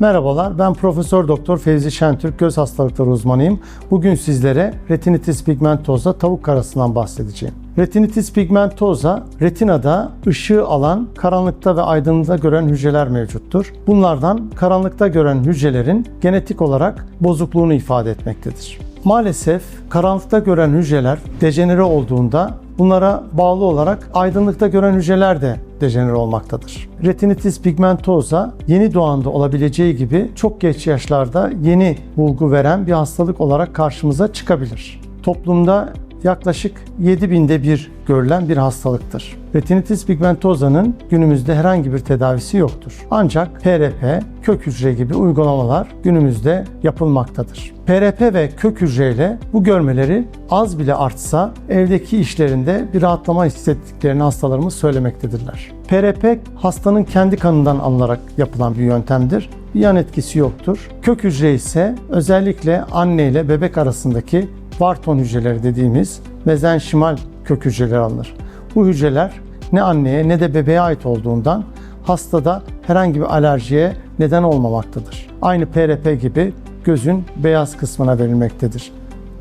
Merhabalar, ben Profesör Doktor Fevzi Şentürk göz hastalıkları uzmanıyım. Bugün sizlere retinitis pigmentosa tavuk karasından bahsedeceğim. Retinitis pigmentosa, retinada ışığı alan, karanlıkta ve aydınlıkta gören hücreler mevcuttur. Bunlardan karanlıkta gören hücrelerin genetik olarak bozukluğunu ifade etmektedir. Maalesef karanlıkta gören hücreler dejenere olduğunda bunlara bağlı olarak aydınlıkta gören hücreler de dejenere olmaktadır. Retinitis pigmentosa yeni doğanda olabileceği gibi çok geç yaşlarda yeni bulgu veren bir hastalık olarak karşımıza çıkabilir. Toplumda yaklaşık 7000'de bir görülen bir hastalıktır. Retinitis pigmentosa'nın günümüzde herhangi bir tedavisi yoktur. Ancak PRP, kök hücre gibi uygulamalar günümüzde yapılmaktadır. PRP ve kök hücreyle bu görmeleri az bile artsa evdeki işlerinde bir rahatlama hissettiklerini hastalarımız söylemektedirler. PRP hastanın kendi kanından alınarak yapılan bir yöntemdir. Bir yan etkisi yoktur. Kök hücre ise özellikle anne ile bebek arasındaki Barton hücreleri dediğimiz mezenşimal kök hücreleri alınır. Bu hücreler ne anneye ne de bebeğe ait olduğundan hastada herhangi bir alerjiye neden olmamaktadır. Aynı PRP gibi gözün beyaz kısmına verilmektedir.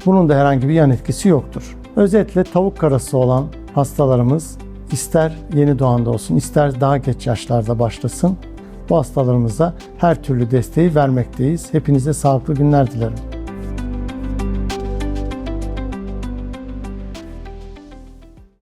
Bunun da herhangi bir yan etkisi yoktur. Özetle tavuk karası olan hastalarımız ister yeni doğanda olsun ister daha geç yaşlarda başlasın bu hastalarımıza her türlü desteği vermekteyiz. Hepinize sağlıklı günler dilerim.